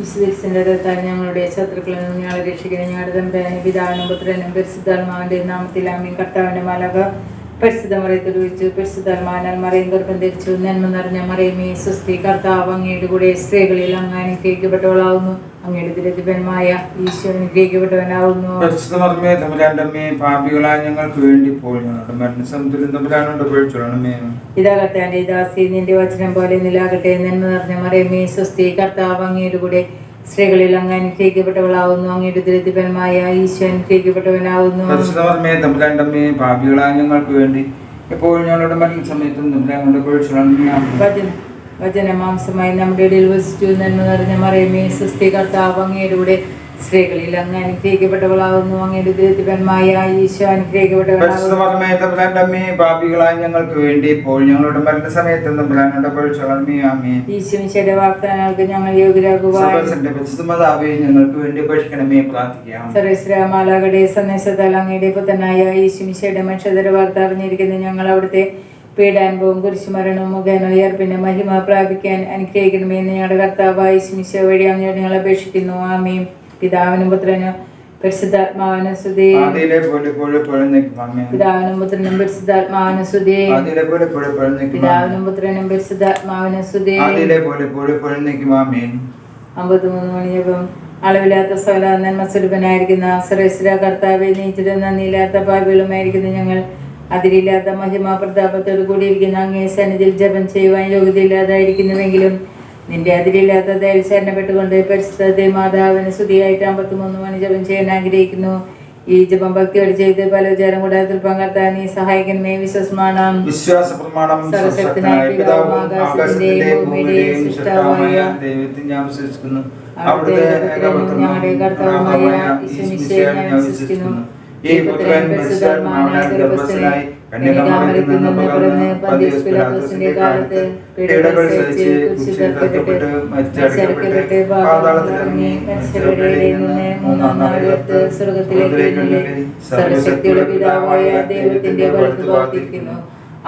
രക്തത്താൽ ഞങ്ങളുടെ ശത്രുക്കളിൽ നിന്ന് ഞങ്ങളെ രക്ഷിക്കണം. ഞങ്ങളുടെ തമ്പുരാനും പിതാവിനും പുത്രനും പരിശുദ്ധാത്മാവിന്റെ നാമത്തിൽ ആമീൻ കർത്താവിന്റെ മാലക പരിശുദ്ധ മറിയത്തിൽ ഒഴിച്ച് പരിശുദ്ധാത്മാനാൽ മറിയം ഗർഭം ധരിച്ചു. നന്മ നിറഞ്ഞ മറിയമേ സ്വസ്തി കർത്താവ് അങ്ങയുടെ കൂടെ സ്ത്രീകളിൽ അങ്ങ് അനുഗ്രഹിക്കപ്പെട്ടവളാവുന്നു. അങ്ങയുടെ ദിലതിപന്മായ ഈശ്വരൻ അനുഗ്രഹിക്കപ്പെട്ടവനാവുന്നു. പരിശുദ്ധമർമ്മേ തമ്പുരാന്റമ്മേ പാപികളായ ഞങ്ങൾക്ക് വേണ്ടി ഇപ്പോൾ ഞങ്ങളുടെ മരണസമുദ്രം തമ്പുരാനോട് പേഴ്ചൊള്ളണമേ ഇതാ കർത്താന്റെ ദാസി നിന്റെ വചനം പോലെ നിലാകട്ടെ. നന്മ നിറഞ്ഞ മറിയമേ സ്വസ്തി കർത്താവ് അങ്ങയുടെ കൂടെ സ്ത്രീകളിൽ അങ്ങ് അനുഗ്രഹിക്കപ്പെട്ടവളാവുന്നു. അങ്ങയുടെ ദുരിതപരമായ ഈശോ അനുഗ്രഹിക്കപ്പെട്ടവനാവുന്നു. ഞങ്ങൾക്ക് വേണ്ടി എപ്പോഴും ഞങ്ങളുടെ മരണ സമയത്തും വചന വചനമാംസമായി നമ്മുടെ ഇടയിൽ വസിച്ചു നന്മ നിറഞ്ഞ മറിയമേ സൃഷ്ടികർത്താവ് അങ്ങയിലൂടെ അങ്ങയുടെ സ്ത്രീകളിൽ അങ്ങ് അനുഗ്രഹിക്കപ്പെട്ടവളാകുന്നു. അങ്ങയുടെ ദുരിതപന്മായ ഈശോ അനുഗ്രഹിക്കപ്പെട്ടവളാകുന്നു. പാപികളായ ഞങ്ങൾക്ക് വേണ്ടി ഇപ്പോൾ ഞങ്ങളുടെ ഈശോമിശയുടെ വാഗ്ദാനങ്ങൾക്ക് ഞങ്ങൾ യോഗ്യരാകുവാൻ. സർവസന്റെ ഞങ്ങൾക്ക് വേണ്ടി അപേക്ഷിക്കണമേ പ്രാർത്ഥിക്കാം. സർവശ്രാമാലാകടെ സന്ദേശത്താൽ അങ്ങയുടെ പുത്തനായ ഈശുമിശയുടെ വാർത്ത അറിഞ്ഞിരിക്കുന്ന ഞങ്ങൾ അവിടുത്തെ പീഡാനുഭവം കുരിശുമരണവും മുഖേന ഉയർപ്പിന് മഹിമ പ്രാപിക്കാൻ അനുഗ്രഹിക്കണമേ എന്ന് ഞങ്ങളുടെ കർത്താവായ ഈശുമിശ വഴി അങ്ങോട്ട് ഞങ്ങൾ അപേക്ഷിക്കുന്നു. ആമീൻ. പിതാവിനും പുത്രനും പരിശുദ്ധാത്മാവിനും സ്തുതി. പിതാവിനും പുത്രനും പരിശുദ്ധാത്മാവിനും പിതാവിനും പുത്രനും പരിശുദ്ധാത്മാവിനും അമ്പത്തിമൂന്ന് മണിയപ്പം അളവില്ലാത്ത സകല കർത്താവെ നീച്ചിരുന്ന നീലാത്ത പാപികളുമായിരിക്കുന്ന ഞങ്ങൾ അതിരില്ലാത്ത മഹിമാ പ്രതാപത്തോട് കൂടിയിരിക്കുന്ന അങ്ങേ സന്നിധിയിൽ ജപം ചെയ്യുവാൻ യോഗ്യതയില്ലാതായിരിക്കുന്നുവെങ്കിലും നിന്റെ അതിരില്ലാത്ത ദൈവശരണപ്പെട്ടുകൊണ്ട് ശരണപ്പെട്ടുകൊണ്ട് പരിശുദ്ധത്തെ മാതാവിന് സ്തുതിയായിട്ട് അമ്പത്തിമൂന്ന് മണി ജപം ചെയ്യാൻ ആഗ്രഹിക്കുന്നു. ഈ ജപം ഭക്തിയോട് ചെയ്ത് പല വിചാരം കൂടാതെ പങ്കെടുത്താൻ നീ സഹായിക്കുന്നേ വിശ്വസമാണ്. വിശ്വാസ പ്രമാണം ഞങ്ങളുടെ കർത്താവുമായ ഈ പുത്രൻ ഗർഭസ്ഥനായി കാലത്ത് സഹിച്ച് മരിച്ചടക്കപ്പെട്ട് പാതാളത്തിൽ ഇറങ്ങി മൂന്നാം നാൾ ഉയർത്ത് സ്വർഗത്തിലേക്ക് എഴുന്നള്ളി പിതാവായ ദൈവത്തിന്റെ വലത്ത് ഭാഗത്തിരിക്കുന്നു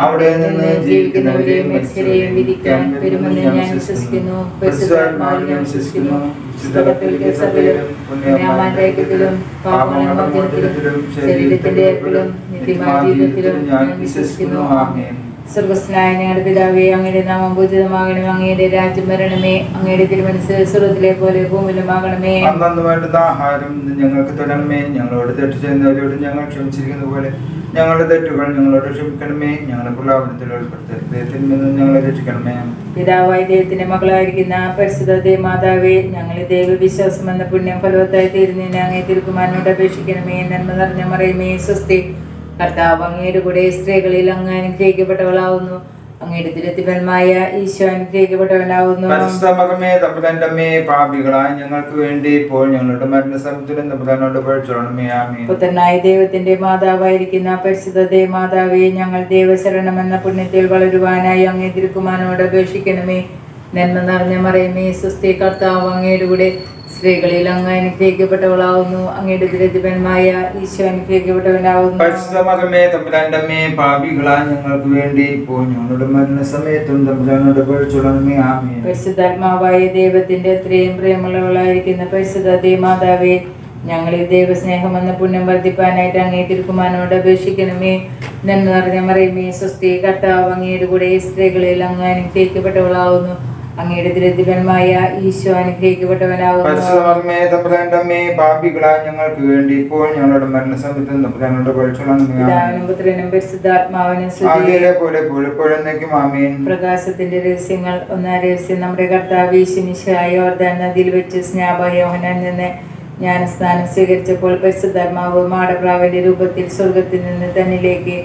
അവിടെ നിന്ന് ജീവിക്കുന്നവരെയും മനുഷ്യരെയും വിധിക്കാൻ വരുമെന്ന് ഞാൻ വിശ്വസിക്കുന്നു. പരിശുദ്ധാത്മാവിൽ ഞാൻ വിശ്വസിക്കുന്നു. ശരീരത്തിന്റെ ജീവിതത്തിലും ഞാൻ വിശ്വസിക്കുന്നു. സ്വർഗസ്നായ ഞങ്ങളുടെ പിതാവേ അങ്ങയുടെ നാമം പൂജിതമാകണമേ അങ്ങയുടെ രാജ്യം വരണമേ അങ്ങയുടെ തിരുമനസ് സ്വർഗത്തിലെ പോലെ ഭൂമിയിലുമാകണമേ. അന്നു വേണ്ടുന്ന ആഹാരം ഞങ്ങൾക്ക് തരണമേ ഞങ്ങളോട് തെറ്റ് ചെയ്യുന്നവരോട് ഞങ്ങൾ ക്ഷമിച്ചിരിക്കുന്ന പോലെ ഞങ്ങളുടെ തെറ്റുകൾ ഞങ്ങളോട് ക്ഷമിക്കണമേ ഞങ്ങളെ പ്രലാപനത്തിൽ ഉൾപ്പെടുത്തൽ നിന്ന് ഞങ്ങളെ രക്ഷിക്കണമേ. പിതാവായി ദൈവത്തിന്റെ മകളായിരിക്കുന്ന പരിശുദ്ധ മാതാവേ ഞങ്ങളെ ദൈവവിശ്വാസം എന്ന പുണ്യം ഫലവത്തായി തീരുന്നതിന് അങ്ങേ തിരുക്കുമാരനോട് അപേക്ഷിക്കണമേ നന്മ നിറഞ്ഞ മറയുമേ സ്വസ്തി. കർത്താവ് അങ്ങയുടെ കൂടെ സ്ത്രീകളിൽ അങ്ങ് അനുഗ്രഹിക്കപ്പെട്ടവളാവുന്നു. അങ്ങയുടെ തിരുത്തിപന്മായ ഈശോ അനുഗ്രഹിക്കപ്പെട്ടവനാവുന്നു. പരിശുദ്ധമകമേ തമ്പുരാന്റെ അമ്മേ പാപികളായ ഞങ്ങൾക്ക് വേണ്ടി ഇപ്പോൾ ഞങ്ങളുടെ മരണസമയത്തിലും തമ്പുരാനോട് പഴിച്ചോളണമേ ആമീൻ. പുത്രനായ ദൈവത്തിന്റെ മാതാവായിരിക്കുന്ന പരിശുദ്ധ മാതാവേ ഞങ്ങൾ ദൈവശരണം എന്ന പുണ്യത്തിൽ വളരുവാനായി അങ്ങേ തിരുക്കുമാനോട് അപേക്ഷിക്കണമേ. നന്മ നിറഞ്ഞ മറയമേ സുസ്ഥി കർത്താവ് അങ്ങയുടെ കൂടെ സ്ത്രീകളിൽ അങ്ങ് അനുഗ്രഹിക്കപ്പെട്ടവളാവുന്നു. അങ്ങയുടെ ദുരിതപന്മായ ഈശോ അനുഗ്രഹിക്കപ്പെട്ടവനാവുന്നു. പരിശുദ്ധമകമേ തമ്പുരാന്റെ അമ്മേ പാപികളായ ഞങ്ങൾക്ക് വേണ്ടി ഇപ്പോൾ ഞങ്ങളുടെ മരണസമയത്തും തമ്പുരാനോട് പഴിച്ചോളണമേ ആമീൻ. പരിശുദ്ധാത്മാവായ ദൈവത്തിന്റെ അത്രയും പ്രേമുള്ളവളായിരിക്കുന്ന പരിശുദ്ധ ദേമാതാവേ ഞങ്ങളിൽ ദൈവസ്നേഹം എന്ന പുണ്യം വർദ്ധിപ്പാനായിട്ട് അങ്ങേ തിരുക്കുമാനോട് അപേക്ഷിക്കണമേ. നന്മ നിറഞ്ഞ മറിയമേ സ്വസ്തി കർത്താവ് അങ്ങയുടെ കൂടെ സ്ത്രീകളിൽ അങ്ങ് അനുഗ്രഹിക്കപ്പെട്ടവളാവുന്നു. അങ്ങയുടെ ദുരിതപന്മായ ഈശോ ഞങ്ങൾക്ക് വേണ്ടി ഇപ്പോൾ ഞങ്ങളുടെ മരണസമയത്തും പ്രകാശത്തിന്റെ രഹസ്യങ്ങൾ ഒന്നാം രഹസ്യം നമ്മുടെ കർത്താവ് നദിയിൽ വെച്ച് സ്നാപയോഹനാൻ നിന്ന് ജ്ഞാനസ്നാനം സ്വീകരിച്ചപ്പോൾ പരിശുദ്ധാത്മാവ് മാടപ്രാവിന്റെ രൂപത്തിൽ സ്വർഗത്തിൽ നിന്ന് തന്നിലേക്ക്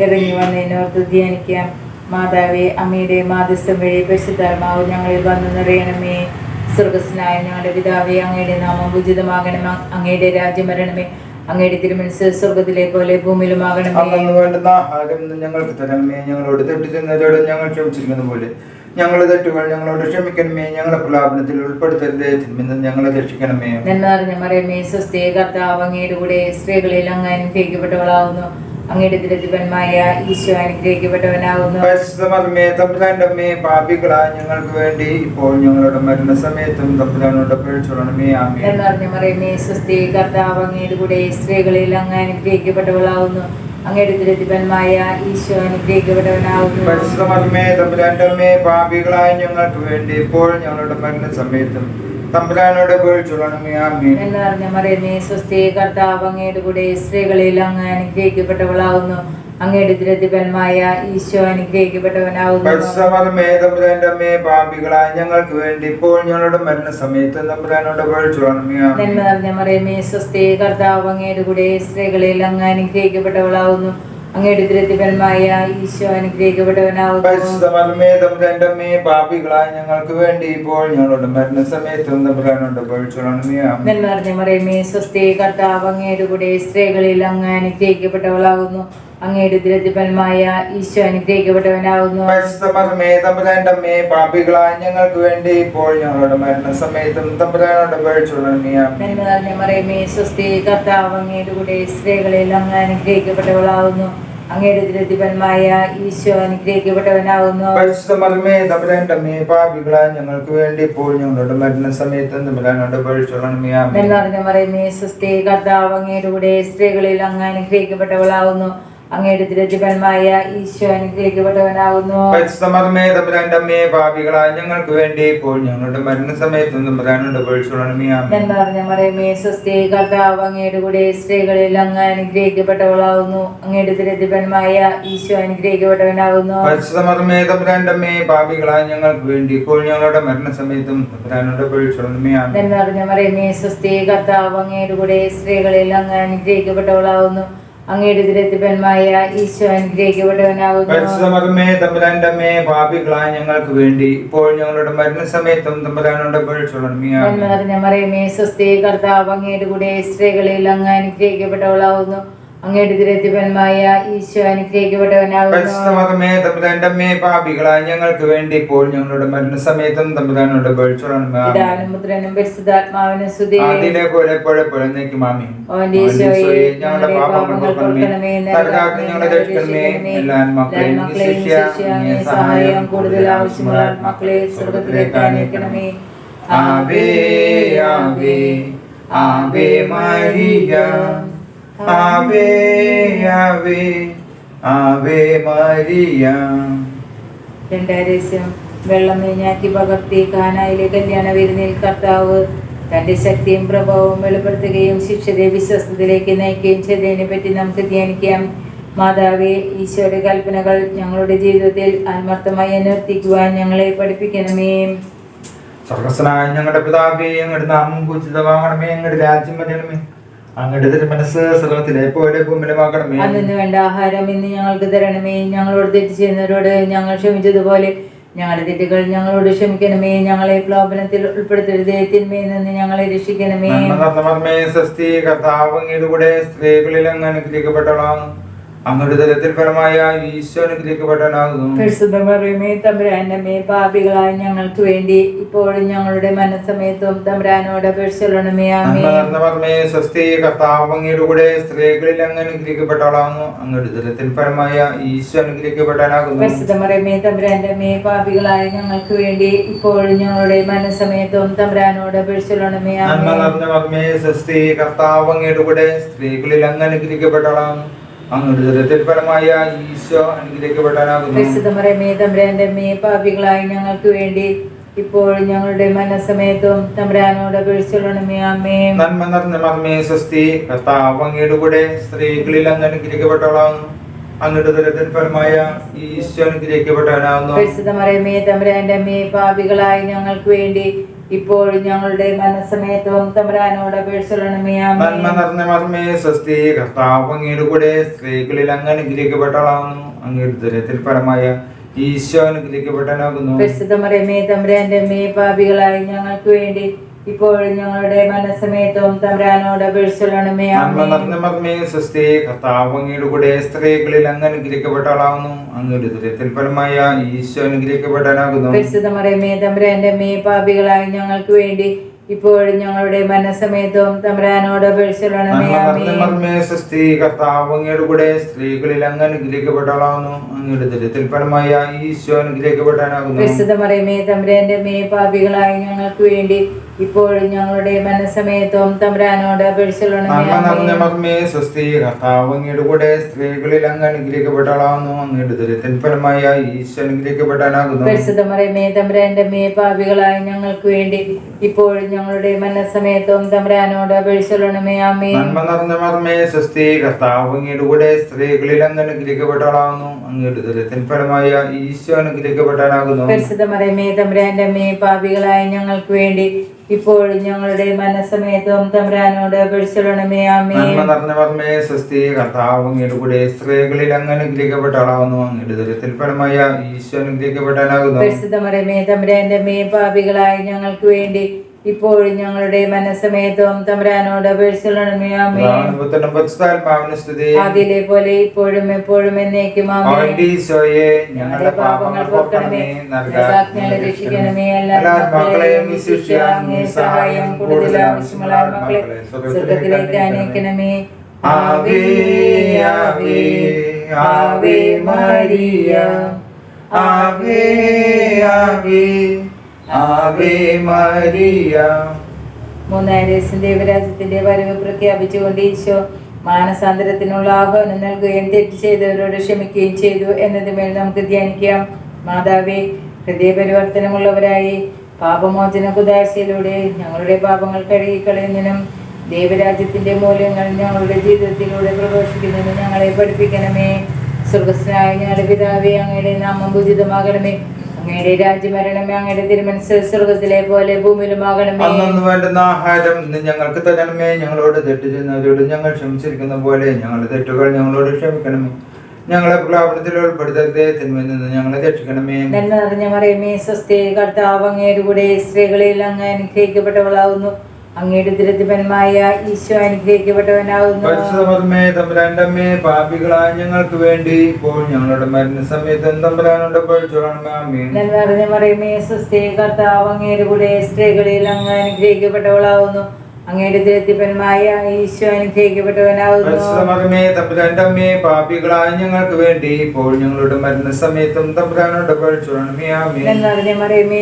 ഇറങ്ങി വന്നതിനോർത്ത് ധ്യാനിക്കാം. മാതാവേ അമ്മയുടെ മാധ്യസ്ഥം വഴി പരിശുദ്ധാത്മാവ് ഞങ്ങളിൽ വന്നു നിറയണമേ. സ്വർഗസ്നായ ഞങ്ങളുടെ പിതാവേ അങ്ങയുടെ നാമം ഉചിതമാകണം അങ്ങയുടെ രാജ്യം വരണമേ. അങ്ങയുടെ തിരുമനസ് സ്വർഗത്തിലെ പോലെ ഭൂമിയിലുമാകണമേ. വേണ്ടുന്ന ഞങ്ങൾക്ക് തരണമേ. ഞങ്ങളോട് തെറ്റ് ചെയ്യുന്നവരോട് ഞങ്ങൾ ക്ഷമിച്ചിരിക്കുന്ന പോലെ. ഞങ്ങളെ തെറ്റുകൾ ഞങ്ങളോട് ക്ഷമിക്കണമേ. ഞങ്ങളെ പ്രലാപനത്തിൽ ഉൾപ്പെടുത്തരുതേ. തിന്മ ഞങ്ങളെ രക്ഷിക്കണമേ. നന്മ നിറഞ്ഞ മറിയമേ സ്വസ്തി കർത്താവ് അങ്ങയുടെ കൂടെ സ്ത്രീകളിൽ അങ്ങ് അനുഗ്രഹിക്കപ്പെട്ടവളാവുന്നു. അങ്ങയുടെ ദുരിതപന്മായ ഈശോ അനുഗ്രഹിക്കപ്പെട്ടവനാകുന്നു. അമ്മേ പാപികളായ ഞങ്ങൾക്ക് വേണ്ടി ഇപ്പോൾ ഞങ്ങളുടെ മരണസമയത്തും തമ്പുരാനോട് പേഴ്ചൊള്ളണമേ ആമേ എന്നറിഞ്ഞ മറിയമേ സ്വസ്തി കർത്താവ് അങ്ങയുടെ കൂടെ സ്ത്രീകളിൽ അങ്ങ് അനുഗ്രഹിക്കപ്പെട്ടവളാകുന്നു. അങ്ങയുടെ ദുരിതപന്മായ ഈശോ അനുഗ്രഹിക്കപ്പെട്ടവനാകുന്നു. പരിശുദ്ധമർമ്മേ തമ്പുരാന്റെ അമ്മേ പാപികളായ ഞങ്ങൾക്ക് വേണ്ടി ഇപ്പോൾ ഞങ്ങളുടെ മരണസമയത്തും തമ്പുരാനോട് പേഴ്ചൊള്ളണമേ ആമേ എന്നറിഞ്ഞ മറിയമേ സ്വസ്തി കർത്താവ് അങ്ങയുടെ കൂടെ സ്ത്രീകളിൽ അങ്ങ് അനുഗ്രഹിക്കപ്പെട്ടവളാകുന്നു അങ്ങയുടെ ദുരതിപന്മായ ഈശോ അനുഗ്രഹിക്കപ്പെട്ടവനാകുന്നു പാപികളായ ഞങ്ങൾക്ക് വേണ്ടി ഇപ്പോൾ ഞങ്ങളുടെ മരണസമയത്തും തമ്പുരാനോട് പേഴ്ചൊള്ളണമേ ആമേ നന്മ നിറഞ്ഞ മറിയമേ സ്വസ്തി കർത്താവ് അങ്ങയുടെ കൂടെ സ്ത്രീകളിൽ അങ്ങ് അനുഗ്രഹിക്കപ്പെട്ടവളാകുന്നു അങ്ങയുടെ ഈശോ പാപികളായ ഞങ്ങൾക്ക് വേണ്ടി ഇപ്പോൾ ഞങ്ങളുടെ മരണസമയത്തും തമ്പുരാനോട് പേഴ്ചൊള്ളണമേ ആമേ നന്മ നിറഞ്ഞ മറിയമേ സ്വസ്തി കർത്താവ് അങ്ങയുടെ കൂടെ സ്ത്രീകളിൽ അങ്ങ് അനുഗ്രഹിക്കപ്പെട്ടവളാകുന്നു. അങ്ങയുടെ ദുരിതപന്മായ ഈശോ അനുഗ്രഹിക്കപ്പെട്ടവനാകുന്നു പാപികളായ ഞങ്ങൾക്ക് വേണ്ടി ഇപ്പോൾ ഞങ്ങളുടെ മരണസമയത്തും തമ്പുരാനോട് മറിയമേ സ്വസ്തി കർത്താവ് അങ്ങയുടെ കൂടെ സ്ത്രീകളിൽ അങ്ങ് അനുഗ്രഹിക്കപ്പെട്ടവളാകുന്നു അങ്ങയുടെ ദുരിതപന്മായ ഈശോ അനുഗ്രഹിക്കപ്പെട്ടവനാകുന്നു പരിശുദ്ധമർമ്മേ പാപികളായ ഞങ്ങൾക്ക് വേണ്ടി ഇപ്പോൾ ഞങ്ങളുടെ മരണസമയത്തും തമ്പുരാനോട് നിറഞ്ഞ മറിയമേ സ്വസ്തി കർത്താവ് അങ്ങയുടെ കൂടെ സ്ത്രീകളിൽ അങ്ങ് അനുഗ്രഹിക്കപ്പെട്ടവളാകുന്നു അങ്ങയുടെ ദുരിതപന്മായ ഈശോ അനുഗ്രഹിക്കപ്പെട്ടവനാകുന്നു. പരിശുദ്ധമർമ്മേ തമ്പുരാന്റെ അമ്മേ പാപികളായ ഞങ്ങൾക്ക് വേണ്ടി ഇപ്പോൾ ഞങ്ങളുടെ മരണസമയത്തും തമ്പുരാനോട് മറിയമേ സ്വസ്തി കർത്താവ് അങ്ങയുടെ കൂടെ സ്ത്രീകളിൽ അങ്ങ് അനുഗ്രഹിക്കപ്പെട്ടവളാകുന്നു. അങ്ങയുടെ ദുരിതപന്മായ ഈശോ അനുഗ്രഹിക്കപ്പെട്ടവനാകുന്നു. പരിശുദ്ധമർമ്മേ തമ്പുരാന്റെ അമ്മേ പാപികളായ ഞങ്ങൾക്ക് വേണ്ടി ഇപ്പോൾ ഞങ്ങളുടെ മരണസമയത്തും തമ്പുരാനോട് നന്മ നിറഞ്ഞ മറിയമേ സ്വസ്തി കർത്താവ് അങ്ങയുടെ കൂടെ സ്ത്രീകളിൽ അങ്ങ് അനുഗ്രഹിക്കപ്പെട്ടവളാകുന്നു. അങ്ങയുടെ ദുരിതപന്മായ ഈശോ അനുഗ്രഹിക്കപ്പെട്ടവനാകുന്നു. പാപികളായ ഞങ്ങൾക്ക് വേണ്ടി ഇപ്പോൾ ഞങ്ങളുടെ മരണസമയത്തും തമ്പുരാനോട് പേഴ്ചൊള്ളണമേ നന്മ ആമേ നിറഞ്ഞ മറിയമേ സ്വസ്തി കർത്താവ് അങ്ങയുടെ കൂടെ സ്ത്രീകളിൽ അങ്ങ് അനുഗ്രഹിക്കപ്പെട്ടവളാകുന്നു അങ്ങയുടെ ദുരിതപന്മായ ഈശോ അനുഗ്രഹിക്കപ്പെട്ടവനാകുന്നു തമ്പുരാന്റെ അമ്മേ പാപികളായ ഞങ്ങൾക്ക് വേണ്ടി ഇപ്പോൾ ഞങ്ങളുടെ മരണസമയത്തും തമ്പുരാനോട് പുത്രനും പരിശുദ്ധാത്മാവിനും പോലെ എപ്പോഴെപ്പോഴും മാമി ഞങ്ങളുടെ പാപങ്ങൾ പൊറുക്കണമേ രക്ഷിക്കണമേ എല്ലാ സഹായം കൂടുതൽ ആവശ്യമുള്ള സ്വർഗത്തിലേക്ക് ആവേ ആവേ ആവേ മരിയ ആവേ ആവേ ആവേ മരിയ. രണ്ടാരസ്യം വെള്ളം വീഞ്ഞാക്കി പകർത്തി കാനായിലെ കല്യാണ വിരുന്നിൽ കർത്താവ് തന്റെ ശക്തിയും പ്രഭാവവും വെളിപ്പെടുത്തുകയും ശിക്ഷരെ വിശ്വസ്തത്തിലേക്ക് നയിക്കുകയും ചെയ്തതിനെ പറ്റി നമുക്ക് ധ്യാനിക്കാം. മാതാവേ ഈശോയുടെ കൽപ്പനകൾ ഞങ്ങളുടെ ജീവിതത്തിൽ ആത്മാർത്ഥമായി അനുവർത്തിക്കുവാൻ ഞങ്ങളെ പഠിപ്പിക്കണമേ. സ്വർഗസ്നായ ഞങ്ങളുടെ പിതാവേ ഞങ്ങളുടെ നാമം പൂജിതമാകണമേ ഞങ്ങളുടെ രാജ്യം വരണമേ. അങ്ങയുടെ തിരു മനസ്സ് സർവത്തിലെ പോലെ ഭൂമിലമാകണമേ അന്നു വേണ്ട ആഹാരം ഇന്ന് ഞങ്ങൾക്ക് തരണമേ. ഞങ്ങളോട് തെറ്റ് ചെയ്യുന്നവരോട് ഞങ്ങൾ ക്ഷമിച്ചതുപോലെ ഞങ്ങളുടെ തെറ്റുകൾ ഞങ്ങളോട് ക്ഷമിക്കണമേ. ഞങ്ങളെ പ്രലോഭനത്തിൽ ഉൾപ്പെടുത്തരുതേ. തിന്മയിൽ നിന്ന് ഞങ്ങളെ രക്ഷിക്കണമേ. സ്വസ്തി കർത്താവ് അങ്ങയുടെ കൂടെ സ്ത്രീകളിൽ അങ്ങ് അനുഗ്രഹിക്കപ്പെട്ടവളാകുന്നു അങ്ങയുടെ തലത്തിൽ ഫലമായ പാപികളായ ഞങ്ങൾക്ക് വേണ്ടി ഇപ്പോഴും ഞങ്ങളുടെ മനസ്സമയത്തും തമ്പുരാനോട് അപേക്ഷിച്ചൊള്ളണമേ ആമേ നന്മ നിറഞ്ഞ സ്വസ്തി കർത്താവ് അങ്ങയുടെ കൂടെ സ്ത്രീകളിൽ അങ്ങ് അനുഗ്രഹിക്കപ്പെട്ടവളാകുന്നു അങ്ങയുടെ തലത്തിൽ ഫലമായ ഈശോ അനുഗ്രഹിക്കപ്പെട്ടവനാകുന്നു പരിശുദ്ധമറിയമേ പാപികളായ ഞങ്ങൾക്ക് വേണ്ടി ഇപ്പോഴും ഞങ്ങളുടെ മനസ്സമയത്തും തമ്പുരാനോട് അപേക്ഷിച്ചൊള്ളണമേ ആമേ സ്വസ്തി കർത്താവ് അങ്ങയുടെ കൂടെ സ്ത്രീകളിൽ അങ്ങ് അനുഗ്രഹിക്കപ്പെട്ടവളാകുന്നു അങ്ങയുടെ ഫലമായ ഈശോ അനുഗ്രഹിക്കപ്പെടാനാകുന്നു. പാപികളായ ഞങ്ങൾക്ക് വേണ്ടി ഇപ്പോൾ ഞങ്ങളുടെ മനസ്സമയത്തും തമ്പരാനോട് അപേക്ഷിച്ചൊള്ളണമേ ആമേ നന്മ നിറഞ്ഞ മർമ്മേ സ്വസ്തി കർത്താവ് അങ്ങയുടെ കൂടെ സ്ത്രീകളിൽ അങ്ങ് അനുഗ്രഹിക്കപ്പെട്ടവളാകുന്നു അങ്ങയുടെ ഫലമായ ഈശോ അനുഗ്രഹിക്കപ്പെട്ടവനാകുന്നു പരിശുദ്ധമറിയമേ തമ്പുരാന്റെ അമ്മേ പാപികളായ ഞങ്ങൾക്ക് വേണ്ടി ഇപ്പോഴും ഞങ്ങളുടെ മനസ്സമേത്വം തമ്പുരാനോട് മർമ്മേ സ്വസ്തി കർത്താവ് അങ്ങയുടെ കൂടെ സ്ത്രീകളിൽ അങ്ങ് അങ്ങയുടെ ദുരത്തിൽ പരമായ ഈശോ അനുഗ്രഹിക്കപ്പെട്ടവനാകുന്നു. പരിശുദ്ധമറിയമേ തമ്പുരാന്റെ അമ്മേ പാപികളായി ഞങ്ങൾക്ക് വേണ്ടി ഇപ്പോഴും ഞങ്ങളുടെ മനസ്സമേത്തും തമ്പുരാനോട് സ്വസ്തി കർത്താവ് അങ്ങയുടെ കൂടെ സ്ത്രീകളിൽ അങ്ങ് അങ്ങയുടെ ദുരിതത്തിൽ ഫലമായ ഈശോ അനുഗ്രഹിക്കപ്പെട്ടവനാകുന്നു പരിശുദ്ധമറിയമേ തമ്പുരാന്റെ അമ്മേ പാപികളായ ഞങ്ങൾക്ക് വേണ്ടി ഇപ്പോഴും ഞങ്ങളുടെ മനസ്സമേത്തും തമ്പുരാനോട് അപേക്ഷിച്ചോളണമേ സൃഷ്ടി കർത്താവ് അങ്ങയുടെ കൂടെ സ്ത്രീകളിൽ അങ്ങ് അനുഗ്രഹിക്കപ്പെട്ടവളാവുന്നു അങ്ങയുടെ ദുരിതത്തിൽ ഫലമായ ഈശോ അനുഗ്രഹിക്കപ്പെടാനാകുന്നു പരിശുദ്ധ മറിയമേ തമ്പുരാന്റെ മേ പാപികളായി ഞങ്ങൾക്ക് വേണ്ടി ഇപ്പോഴും ഞങ്ങളുടെ മനസ്സമയത്തും തമ്പുരാനോട് കർത്താവ് അങ്ങയുടെ കൂടെ സ്ത്രീകളിൽ അങ്ങ് അങ്ങയുടെ ഫലമായ ഈശോ അനുഗ്രഹിക്കപ്പെടാനാകുന്നു. തമ്പുരാന്റെ മേ പാപികളായ ഞങ്ങൾക്ക് വേണ്ടി ഇപ്പോഴും ഞങ്ങളുടെ മനസ്സമയത്തും തമ്പുരാനോട് അപേക്ഷിച്ചോളണമേ അമ്മേ നന്മ നിറഞ്ഞ മർമ്മേ കർത്താവ് അങ്ങയുടെ കൂടെ സ്ത്രീകളിൽ അങ്ങ് അനുഗ്രഹിക്കപ്പെട്ടവളാവുന്നു അങ്ങയുടെ ദരിദ്രത്തിൽ ഫലമായ ഈശോ അനുഗ്രഹിക്കപ്പെടാനാകുന്നു മേ തമ്പുരാന്റെ മേ പാപികളായ ഞങ്ങൾക്ക് വേണ്ടി ഇപ്പോഴും ഞങ്ങളുടെ മനസ്സമേതം തമ്പുരാനോട് നന്മ നിറഞ്ഞ മർമ്മേ സൃഷ്ടി കർത്താവ് അങ്ങയുടെ കൂടെ സ്ത്രീകളിൽ അങ്ങ് അനുഗ്രഹിക്കപ്പെട്ടവളാവുന്നു അങ്ങയുടെ ദുരിതത്തിൽ പരമായ ഈശോ അനുഗ്രഹിക്കപ്പെടാനാകുന്നു. പരിശുദ്ധ മറിയമേ തമ്പുരാന്റെ മേ പാപികളായി ഞങ്ങൾക്ക് വേണ്ടി ഇപ്പോഴും ഞങ്ങളുടെ മനസ്സമേതവും തമ്പരാനോട് അതിലെ പോലെ ഇപ്പോഴും എപ്പോഴും എന്നേക്കും ഞങ്ങളുടെ പാപങ്ങൾ രക്ഷിക്കണമേ. സഹായം കൂടുതൽ ആവശ്യമുള്ള മക്കളെ സ്വർഗത്തിലേക്ക് അനയിക്കണമേ ആവേ ആവേ ആവേ മരിയ. ആവേ ആവേ. Ave Maria. മൂന്നാം ദൈവരാജ്യത്തിന്റെ വരവ് പ്രഖ്യാപിച്ചുകൊണ്ട് ഈശോ മാനസാന്തരത്തിനുള്ള ആഹ്വാനം നൽകുകയും തെറ്റ് ചെയ്തവരോട് ക്ഷമിക്കുകയും ചെയ്തു എന്നതുമേൽ നമുക്ക് ധ്യാനിക്കാം. മാതാവേ ഹൃദയപരിവർത്തനമുള്ളവരായി പാപമോചന കുദാശയിലൂടെ ഞങ്ങളുടെ പാപങ്ങൾ കഴുകിക്കളയുന്നതിനും ദൈവരാജ്യത്തിന്റെ മൂല്യങ്ങൾ ഞങ്ങളുടെ ജീവിതത്തിലൂടെ പ്രഘോഷിക്കുന്നതിനും ഞങ്ങളെ പഠിപ്പിക്കണമേ. സ്വർഗസ്നായ ഞങ്ങളുടെ പിതാവേ അങ്ങയുടെ നാമം പൂജിതമാകണമേ അങ്ങയുടെ രാജ്യമരണമേ അങ്ങയുടെ തിരുമനസ് സ്വർഗത്തിലെ പോലെ ഭൂമിയിലുമാകണമേ. അന്നു വേണ്ടുന്ന ആഹാരം ഇന്ന് ഞങ്ങൾക്ക് തരണമേ. ഞങ്ങളോട് തെറ്റ് ചെയ്യുന്നവരോട് ഞങ്ങൾ ക്ഷമിച്ചിരിക്കുന്ന പോലെ ഞങ്ങളുടെ തെറ്റുകൾ ഞങ്ങളോട് ക്ഷമിക്കണമേ. ഞങ്ങളെ പ്രലാപനത്തിൽ ഉൾപ്പെടുത്തരുതേ. തിന്മയിൽ നിന്ന് ഞങ്ങളെ രക്ഷിക്കണമേ. നന്മ നിറഞ്ഞ മറിയമേ സ്വസ്തി കർത്താവ് അങ്ങയുടെ കൂടെ സ്ത്രീകളിൽ അങ്ങ് അനുഗ്രഹിക്കപ്പെട്ടവളാവുന്നു. അങ്ങയുടെ തിരുത്തിപ്പന്മായ ഈശോ അനുഗ്രഹിക്കപ്പെട്ടവനാകുന്നു. പരിശുദ്ധമേ തമ്പുരാന്റെ അമ്മേ പാപികളായ ഞങ്ങൾക്ക് വേണ്ടി ഇപ്പോൾ ഞങ്ങളുടെ മരുന്ന സമയത്ത് തമ്പുരാനോട് നിറഞ്ഞ മറിയമേ സ്വസ്തി കർത്താവ് അങ്ങയുടെ കൂടെ സ്ത്രീകളിൽ അങ്ങ് അനുഗ്രഹിക്കപ്പെട്ടവളാവുന്നു അങ്ങയുടെ ദുരിതപരമായ ഈശോ അനുഗ്രഹിക്കപ്പെട്ടവനാവുന്നു പരിശുദ്ധമേ തമ്പുരാന്റെ അമ്മേ പാപികളായ ഞങ്ങൾക്ക് വേണ്ടി ഇപ്പോൾ ഞങ്ങളുടെ മരുന്ന സമയത്തും തമ്പുരാനോട് പഴിച്ചോളണമേ ആമേൻ. നന്മ നിറഞ്ഞ മറിയമേ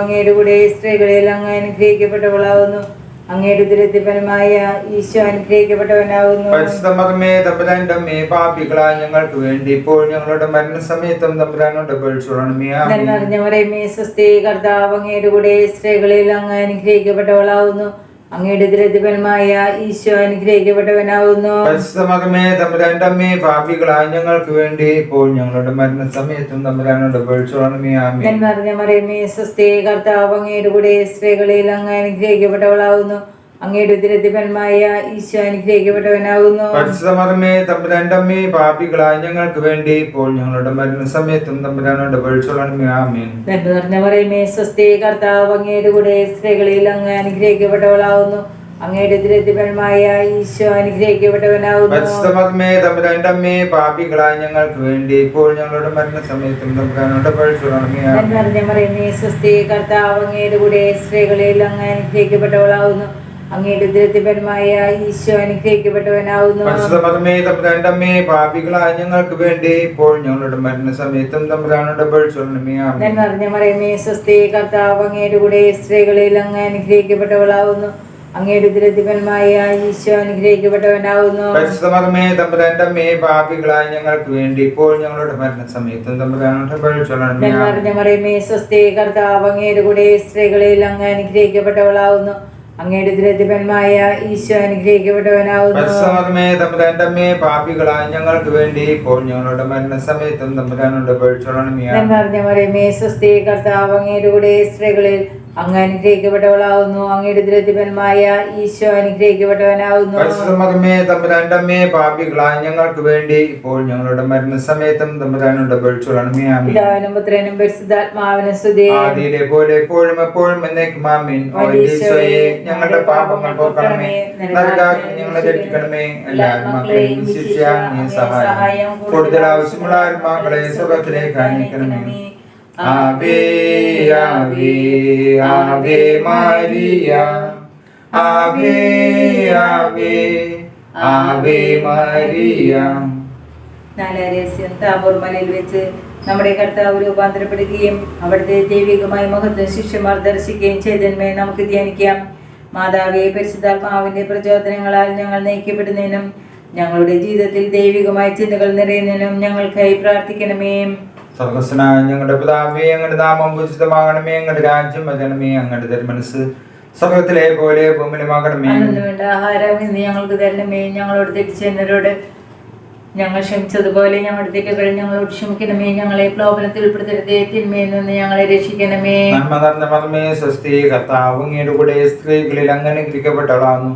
അങ്ങയുടെ കൂടെ സ്ത്രീകളിൽ അങ്ങ് അനുഗ്രഹിക്കപ്പെട്ടവളാവുന്നു. അങ്ങയുടെ ദുരിതപരമായ ഈശോ അനുഗ്രഹിക്കപ്പെട്ടവനാകുന്നു പരിശുദ്ധമേ തമ്പുരാന്റെ അമ്മേ പാപികളായ ഞങ്ങൾക്ക് വേണ്ടി ഇപ്പോൾ ഞങ്ങളുടെ മരണസമയത്തും തമ്പുരാനോട് പഴിച്ചോളണമേ ആമേൻ. നന്മറിഞ്ഞ മറിയമേ സ്വസ്തി കർത്താവ് അങ്ങയുടെ കൂടെ സ്ത്രീകളിൽ അങ്ങ് അനുഗ്രഹിക്കപ്പെട്ടവളാവുന്നു. അങ്ങയുടെ ദുരിതപരമായ ഈശോ അനുഗ്രഹിക്കപ്പെട്ടവനാവുന്നു. പരിശുദ്ധമേ തമ്പുരാന്റെ അമ്മേ പാപികളായ ഞങ്ങൾക്ക് വേണ്ടി ഇപ്പോൾ ഞങ്ങളുടെ മരണ സമയത്തും തമ്പുരാനോട് പഴിച്ചോളണമേ ആമേൻ. നന്മറിഞ്ഞ മറിയമേ സ്വസ്തി കർത്താവ് അങ്ങയുടെ കൂടെ സ്ത്രീകളിൽ അങ്ങ് അനുഗ്രഹിക്കപ്പെട്ടവളാവുന്നു. അങ്ങയുടെ ദുരിതപരമായ ഈശോ അനുഗ്രഹിക്കപ്പെട്ടവനാകുന്നു. പരിശുദ്ധമർമ്മേ തമ്പുരാന്റെ അമ്മേ പാപികളായ ഞങ്ങൾക്ക് വേണ്ടി ഇപ്പോൾ ഞങ്ങളുടെ മരണ സമയത്തും തമ്പുരാനോട് പഴിച്ചോളണമേ ആമേൻ. നന്മ നിറഞ്ഞ മറിയമേ സ്വസ്തി കർത്താവ് അങ്ങയുടെ കൂടെ സ്ത്രീകളിൽ അങ്ങ് അനുഗ്രഹിക്കപ്പെട്ടവളാകുന്നു അങ്ങയുടെ ദുരിതപരമായ ഈശോ അനുഗ്രഹിക്കപ്പെട്ടവനാകുന്നു പരിശുദ്ധമേ തമ്പുരാന്റെ അമ്മേ പാപികളായ ഞങ്ങൾക്ക് വേണ്ടി ഇപ്പോൾ ഞങ്ങളുടെ മരണ സമയത്തും തമ്പുരാനോട് മറിയമേ സ്വസ്തി കർത്താവ് അങ്ങയുടെ കൂടെ സ്ത്രീകളിൽ അങ്ങ് അനുഗ്രഹിക്കപ്പെട്ടവളാവുന്നു. അങ്ങയുടെ ദുരിതപരമായ ഈശോ അനുഗ്രഹിക്കപ്പെട്ടവനാവുന്നു. പരിശുദ്ധമേ തമ്പുരാന്റെ പാപികളായ ഞങ്ങൾക്ക് വേണ്ടി ഇപ്പോൾ ഞങ്ങളുടെ മരണ സമയത്തും തമ്പുരാനോട് പഴിച്ചോളണമേ ആമേൻ. നന്മറിഞ്ഞ മറിയമേ സ്വസ്തി കർത്താവ് അങ്ങയുടെ കൂടെ സ്ത്രീകളിൽ അങ്ങ് അനുഗ്രഹിക്കപ്പെട്ടവളാവുന്നു. അങ്ങയുടെ ദുരിതപരമായ ഈശോ അനുഗ്രഹിക്കപ്പെട്ടവനാവുന്നു. പരിശുദ്ധമേ തമ്പുരാന്റെ അമ്മേ പാപികളായ ഞങ്ങൾക്ക് വേണ്ടി ഇപ്പോൾ ഞങ്ങളുടെ മരണ സമയത്തും തമ്പുരാനോട് മറിയമേ സ്വസ്തി കർത്താവ് അങ്ങയുടെ കൂടെ സ്ത്രീകളിൽ അങ്ങ് അനുഗ്രഹിക്കപ്പെട്ടവളാവുന്നു. അങ്ങയുടെ ദ്രതിപന്മായ ഈശോ അനുഗ്രഹിക്കപ്പെട്ടവനാവുന്നു. പാപികളായ ഞങ്ങൾക്ക് വേണ്ടി ഇപ്പോൾ ഞങ്ങളുടെ മരണ സമയത്തും തമ്പുരാനോട് പഴിച്ചോളണമേ ആമേൻ നന്മറിഞ്ഞ മറിയമേ സ്വസ്തി കർത്താവ് അങ്ങയുടെ കൂടെ സ്ത്രീകളിൽ അങ്ങ് അനുഗ്രഹിക്കപ്പെട്ടവളാവുന്നു. അങ്ങയുടെ ദുരിതപരമായ ഈശോ അനുഗ്രഹിക്കപ്പെട്ടവനാവുന്നു. പരിശുദ്ധമേ തമ്പുരാണ്ടമ്മേ പാപികളായ ഞങ്ങൾക്ക് വേണ്ടി ഇപ്പോൾ ഞങ്ങളുടെ മരണ സമയത്തും തമ്പുരാനോട് പിതാവിനും പുത്രനും പരിശുദ്ധാത്മാവിനും പോലെ എപ്പോഴും എപ്പോഴും ഈശോയെ ഞങ്ങളുടെ പാപങ്ങൾ പോക്കണമേ ഞങ്ങളെ രക്ഷിക്കണമേ. എല്ലാ ആത്മാക്കളെയും നീ സഹായം. കൂടുതൽ ആവശ്യമുള്ള ആത്മാക്കളെ സ്വർഗത്തിലേക്ക് അയക്കണമേ ആവേ Ave, Ave Maria. Ave, Ave, Ave Maria. വെച്ച് നമ്മുടെ കർത്താവ് രൂപാന്തരപ്പെടുകയും അവിടുത്തെ ദൈവികമായ മഹത്വം ശിഷ്യന്മാർ ദർശിക്കുകയും ചെയ്തന്മേ നമുക്ക് ധ്യാനിക്കാം മാതാവേ പരിശുദ്ധാത്മാവിന്റെ പ്രചോദനങ്ങളാൽ ഞങ്ങൾ നയിക്കപ്പെടുന്നതിനും ഞങ്ങളുടെ ജീവിതത്തിൽ ദൈവികമായ ചിന്തകൾ നിറയുന്നതിനും ഞങ്ങൾക്കായി പ്രാർത്ഥിക്കണമേ സർവസ്നായ ഞങ്ങളുടെ പിതാവേ അങ്ങയുടെ നാമം ഉചിതമാകണമേ അങ്ങയുടെ രാജ്യം വരണമേ ഞങ്ങളുടെ തിരുമനസ് സ്വർഗത്തിലെ പോലെ ഭൂമിലുമാകണമേ ആഹാരം ഇന്ന് ഞങ്ങൾക്ക് തരണമേ. ഞങ്ങളോട് തിരിച്ചെന്നവരോട് ഞങ്ങൾ ക്ഷമിച്ചതുപോലെ ഞങ്ങളുടെ തെറ്റുകൾ ഞങ്ങളോട് ക്ഷമിക്കണമേ. ഞങ്ങളെ പ്ലോപനത്തിൽ ഉൾപ്പെടുത്തരുതേ. തിന്മയിൽ നിന്ന് ഞങ്ങളെ രക്ഷിക്കണമേ. നന്മ നടന്ന മർമ്മേ സ്വസ്തി കർത്താവ് അങ്ങയുടെ കൂടെ സ്ത്രീകളിൽ അങ്ങനെ ഗ്രഹിക്കപ്പെട്ടവളാകുന്നു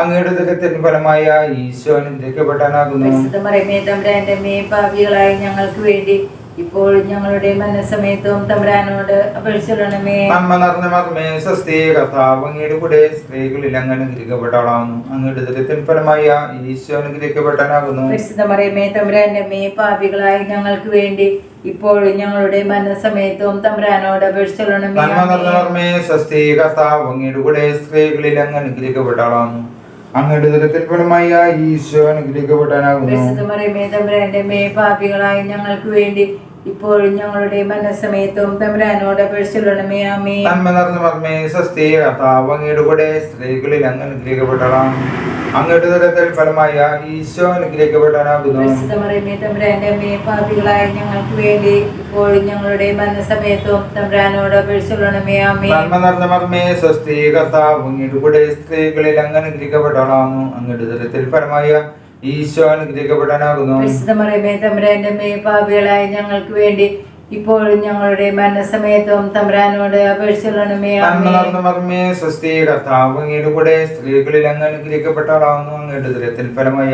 അങ്ങയുടെ ദുഃഖത്തിന് ഫലമായ ഈശോ ദുഃഖപ്പെട്ടാനാകുന്നു പരിശുദ്ധ മറിയമേ തമ്പുരാന്റെ മേ പാപികളായ ഞങ്ങൾക്ക് വേണ്ടി ഇപ്പോഴും ഞങ്ങളുടെ മനസ്സമയത്തും തമ്പുരാനോട് അപേക്ഷിച്ചിടണമേ നന്മ നിറഞ്ഞ മർമ്മേ സ്വസ്തി കർത്താവ് അങ്ങയുടെ കൂടെ സ്ത്രീകളിൽ അങ്ങനെ ഗ്രഹിക്കപ്പെട്ടവളാകുന്നു അങ്ങയുടെ ദുരിതത്തിന് ഫലമായ ഈശോ അനുഗ്രഹിക്കപ്പെട്ടാനാകുന്നു പരിശുദ്ധ മറിയമേ തമ്പുരാന്റെ മേ പാപികളായ ഞങ്ങൾക്ക് വേണ്ടി ഇപ്പോഴും ഞങ്ങളുടെ മനസ്സമയത്തും തമ്പുരാനോട് അപേക്ഷിച്ചിടണമേ നന്മ നിറഞ്ഞ മർമ്മേ സ്വസ്തി കർത്താവ് അങ്ങയുടെ കൂടെ സ്ത്രീകളിൽ അങ്ങ് അനുഗ്രഹിക്കപ്പെട്ടവളാകുന്നു അങ്ങയുടെ ദുരിതത്തിന് ഫലമായ ഈശോ അനുഗ്രഹിക്കപ്പെട്ടാനാകുന്നു പരിശുദ്ധ മറിയമേ തമ്പുരാന്റെ മേ പാപികളായ ഞങ്ങൾക്ക് വേണ്ടി ഇപ്പോഴും ഞങ്ങളുടെ മനസ്സമയത്തും തമ്പുരാനോട് അപേക്ഷിച്ചിടണമേ ആമേ നന്മ നിറഞ്ഞ മർമ്മേ സ്വസ്തി കർത്താവ് അങ്ങയുടെ കൂടെ സ്ത്രീകളിൽ അങ്ങ് അനുഗ്രഹിക്കപ്പെടണം. അങ്ങയുടെ ഫലമായ ഈശോ പാപികളായ ഞങ്ങൾക്ക് വേണ്ടി ഇപ്പോഴും ഞങ്ങളുടെ മനസ്സമയത്തും തമ്പുരാനോട് അപേക്ഷിച്ചിടണമേ ആമേ നന്മ നിറഞ്ഞ മർമ്മേ സ്വസ്തി കർത്താവ് അങ്ങയുടെ കൂടെ സ്ത്രീകളിൽ അങ്ങ് അങ്ങയുടെ ഫലമായ ഈശോ അനുഗ്രഹിക്കപ്പെടാനാകുന്നു പരിശുദ്ധ മറിയമേ തമ്പുരാന്റെ മേ പാപികളായ ഞങ്ങൾക്ക് വേണ്ടി ഇപ്പോഴും ഞങ്ങളുടെ മരണസമയത്തും തമ്പുരാനോട് അപേക്ഷിച്ചുള്ളണമേ മർമ്മേ സ്വസ്തി കർത്താവ് അങ്ങയുടെ കൂടെ സ്ത്രീകളിൽ അങ്ങ് അനുഗ്രഹിക്കപ്പെട്ടാളാവുന്നു അങ്ങയുടെ ദുരിതത്തിൽ ഫലമായ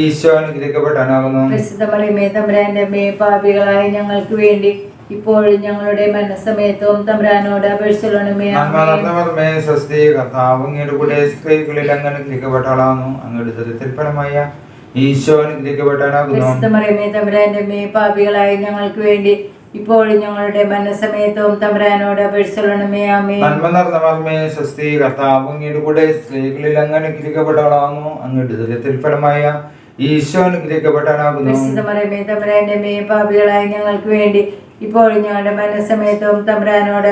ഈശോ അനുഗ്രഹിക്കപ്പെടാനാകുന്നു. പരിശുദ്ധ മറിയമേ തമ്പുരാന്റെ മേ പാപികളായ ഞങ്ങൾക്ക് വേണ്ടി ഇപ്പോഴും ഞങ്ങളുടെ മരണസമയത്തും തമ്രാനോട് അപേക്ഷിച്ചിടണമേ നന്മ ആമേ നിറഞ്ഞ മർമ്മേ സ്വസ്തി കർത്താവ് അങ്ങയുടെ കൂടെ സ്ത്രീകളിൽ അങ്ങ് അനുഗ്രഹിക്കപ്പെട്ടവളാകുന്നു അങ്ങയുടെ ദുരിതത്തിൽ ഈശോ അനുഗ്രഹിക്കപ്പെടാനാകുന്നു പരിശുദ്ധ മേ പാപികളായ ഞങ്ങൾക്ക് വേണ്ടി ഇപ്പോഴും ഞങ്ങളുടെ മരണസമയത്തും തമ്രാനോട് അപേക്ഷിച്ചിടണമേ ആമേ നന്മ നിറഞ്ഞ മർമ്മേ സ്വസ്തി കർത്താവ് അങ്ങയുടെ കൂടെ സ്ത്രീകളിൽ അങ്ങ് അനുഗ്രഹിക്കപ്പെട്ടവളാകുന്നു അങ്ങയുടെ ദുരിതത്തിൽ ഈശോ അനുഗ്രഹിക്കപ്പെട്ടാകുന്നു പാപികളായ ഞങ്ങൾക്ക് വേണ്ടി ഇപ്പോഴും ഞങ്ങളുടെ മനസ്സമയത്തും തമ്പ്രാനോട്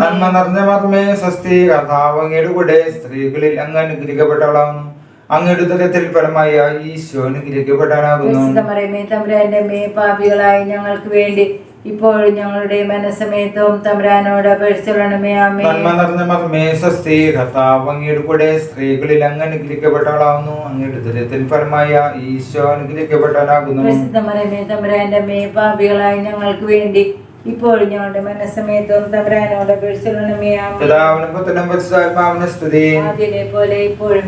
നന്മ നിറഞ്ഞ മർമ്മേ സ്വസ്തി കർത്താവ് അങ്ങയുടെ കൂടെ സ്ത്രീകളിൽ അങ്ങ് അങ്ങയുടെ ഫലമായ ഈശോ മേ പാപികളായ ഞങ്ങൾക്ക് വേണ്ടി ഇപ്പോഴും ഞങ്ങളുടെ മനസ്സമേത്തും തമ്പുരാനോട് അപേക്ഷിച്ചിടണമേ ആമേ നന്മ നിറഞ്ഞ മർമ്മേ സ്വസ്തി കർത്താവ് അങ്ങയുടെ കൂടെ സ്ത്രീകളിൽ അങ്ങ് അനുഗ്രഹിക്കപ്പെട്ടവളാകുന്നു അങ്ങയുടെ ദുരിതത്തിൽ ഫലമായ ഈശോ അനുഗ്രഹിക്കപ്പെടാനാകുന്നു പരിശുദ്ധ തമ്പുരാന്റെ മേ പാപികളായി ഞങ്ങൾക്ക് വേണ്ടി ഇപ്പോഴും ഞങ്ങളുടെ മനസ്സമയത്തും തമ്പുരാനോട് ആദ്യത്തെ പോലെ ഇപ്പോഴും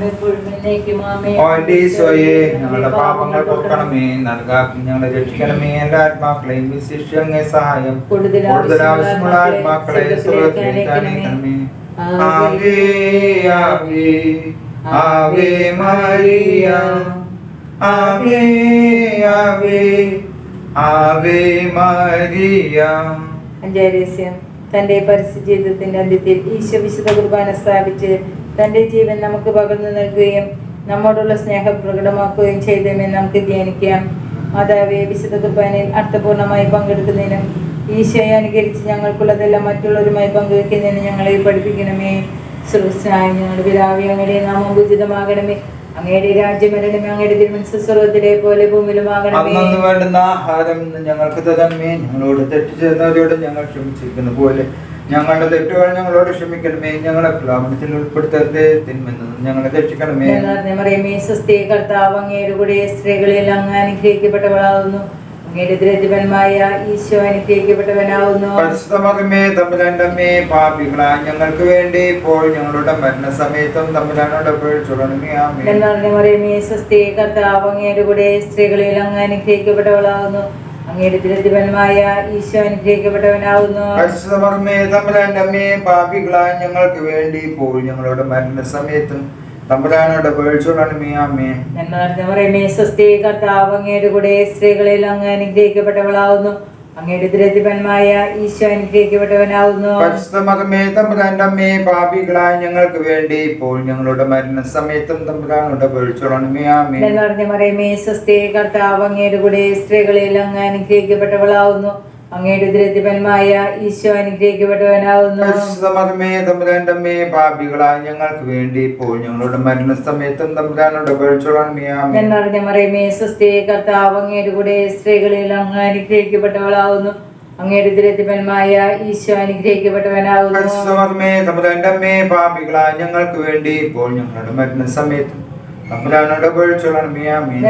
ഈശോയെ ഞങ്ങളുടെ പാപങ്ങൾ കൊടുക്കണമേ നൽകാക്കി ഞങ്ങളെ രക്ഷിക്കണമേ. എല്ലാ ആത്മാക്കളെയും വിശിഷ്യ സഹായം. കൂടുതൽ ആവശ്യമുള്ള ആത്മാക്കളെ അനയിക്കണമേ ആവേ ആവേ ആവേ മരിയ. ആവേ ആവേ ആവേ മരിയ. അഞ്ചാരസ്യം തന്റെ പരസ്യ ജീവിതത്തിന്റെ അന്ത്യത്തിൽ ഈശോ വിശുദ്ധ കുർബാന സ്ഥാപിച്ച് തന്റെ ജീവൻ നമുക്ക് പകർന്നു നൽകുകയും നമ്മോടുള്ള സ്നേഹം പ്രകടമാക്കുകയും ചെയ്തെന്ന് നമുക്ക് ധ്യാനിക്കാം. മാതാവെ വിശുദ്ധ കുർബാനയിൽ അർത്ഥപൂർണമായി പങ്കെടുക്കുന്നതിനും ഈശോയെ അനുകരിച്ച് ഞങ്ങൾക്കുള്ളതെല്ലാം മറ്റുള്ളവരുമായി പങ്കുവെക്കുന്നതിന് ഞങ്ങളെ പഠിപ്പിക്കണമേ. സുഹൃത്തായ ഞങ്ങളുടെ പിതാവി അങ്ങയുടെ നാമം ഉചിതമാകണമേ. അങ്ങയുടെ രാജ്യം വരണമേ അങ്ങയുടെ തിരുമനസ് സ്വർഗത്തിലെ പോലെ ഭൂമിയിലുമാകണമേ അന്നു വേണ്ടുന്ന ആഹാരം ഞങ്ങൾക്ക് തരണമേ. ഞങ്ങളോട് തെറ്റ് ചെയ്യുന്നവരോട് ഞങ്ങൾ ക്ഷമിച്ചിരിക്കുന്ന പോലെ ഞങ്ങളുടെ തെറ്റുകൾ ഞങ്ങളോട് ക്ഷമിക്കണമേ. ഞങ്ങളെ പ്ലാവനത്തിൽ ഉൾപ്പെടുത്തരുതേ. തിന്മെന്ന് ഞങ്ങളെ രക്ഷിക്കണമേ. മറിയമേ സ്വസ്തി കർത്താവ് അങ്ങയുടെ കൂടെ സ്ത്രീകളിൽ അങ്ങ് അനുഗ്രഹിക്കപ്പെട്ടവളാകുന്നു. ഈശോ പരിശുദ്ധമകമേ ഞങ്ങൾക്ക് വേണ്ടി ഇപ്പോൾ ഞങ്ങളുടെ മരണസമയത്തും തമ്പുരാനോട് നിറഞ്ഞ മറിയമേ സ്വസ്തി കർത്താവ് അങ്ങയുടെ കൂടെ സ്ത്രീകളിൽ അങ്ങ് അനുഗ്രഹിക്കപ്പെട്ടവളാകുന്നു അങ്ങയുടെ ദരിദ്രന്മായ ഈശോ അനുഗ്രഹിക്കപ്പെട്ടവനാകുന്നു പരിശുദ്ധമകമേ തമ്പുരാന്റെ അമ്മേ പാപികളാ ഞങ്ങൾക്ക് വേണ്ടി ഇപ്പോൾ ഞങ്ങളുടെ മരണസമയത്തും തമ്പുരാനോട് ആമേ നിറഞ്ഞ മറിയമേ സ്വസ്തി കർത്താവ് അങ്ങയുടെ കൂടെ സ്ത്രീകളിൽ അങ്ങ് അനുഗ്രഹിക്കപ്പെട്ടവളാകുന്നു അങ്ങയുടെ ദുരതിപന്മായ ഈശോ അനുഗ്രഹിക്കപ്പെട്ടവനാവുന്നു. പരിശുദ്ധമകമേ തമ്പുരാന്റെ അമ്മേ പാപികളായ ഞങ്ങൾക്ക് വേണ്ടി ഇപ്പോൾ ഞങ്ങളുടെ മരണസമയത്തും തമ്പുരാനോട് പൊഴിച്ചോളണമേ ആമേ സ്വസ്തി കർത്താവ് അങ്ങയുടെ കൂടെ സ്ത്രീകളിൽ അങ്ങ് അനുഗ്രഹിക്കപ്പെട്ടവളാവുന്നു. അങ്ങയുടെ ദുരതിപന്മായ ഈശോ അനുഗ്രഹിക്കപ്പെട്ടവനാവുന്നു. പരിശുദ്ധമകമേ തമ്പുരാന്റെ അമ്മേ പാപികളായ ഞങ്ങൾക്ക് വേണ്ടി ഇപ്പോൾ ഞങ്ങളുടെ മരണ സമയത്തും തമ്പുരാനോട് മറിയമേ കർത്താവ് അങ്ങയുടെ കൂടെ സ്ത്രീകളിൽ അങ്ങ് അനുഗ്രഹിക്കപ്പെട്ടവളാവുന്നു. അങ്ങയുടെ ദുരതിപന്മായ ഈശോ അനുഗ്രഹിക്കപ്പെട്ടവനാവുന്നു. തമ്പുരാന്റെ അമ്മേ പാപികളായ ഞങ്ങൾക്ക് വേണ്ടി ഇപ്പോൾ ഞങ്ങളുടെ പൊഴിച്ചോളണമേ ആമേ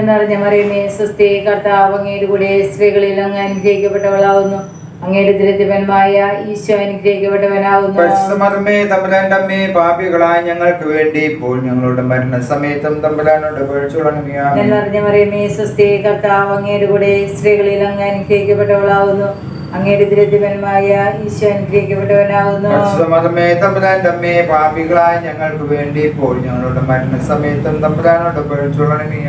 എന്നറിഞ്ഞ മറിയമേ സ്വസ്തി കർത്താവ് അങ്ങയുടെ കൂടെ സ്ത്രീകളിൽ അങ്ങ് അനുഗ്രഹിക്കപ്പെട്ടവളാവുന്നു. അങ്ങയുടെ ദുരിതപന്മായ ഈശോ അനുഗ്രഹിക്കപ്പെട്ടവനാവുന്നു. പാപികളായ ഞങ്ങൾക്ക് വേണ്ടി ഇപ്പോൾ ഞങ്ങളുടെ മരണസമയത്തും തമ്പുരാനോട് എന്നറിഞ്ഞ മറിയമേ സ്വസ്തി കർത്താവ് അങ്ങയുടെ കൂടെ സ്ത്രീകളിൽ അങ്ങ് അനുഗ്രഹിക്കപ്പെട്ടവളാവുന്നു. അങ്ങയുടെ ദുരിതപന്മായ ഈശോ അനുഗ്രഹിക്കപ്പെട്ടവനാവുന്നു പരിശുദ്ധമർമ്മേ തമ്പുരാന്റെ പാപികളായ ഞങ്ങൾക്ക് വേണ്ടി ഇപ്പോൾ ഞങ്ങളുടെ മരണസമയത്തും തമ്പുരാനോട് പൊഴിച്ചോളണമേ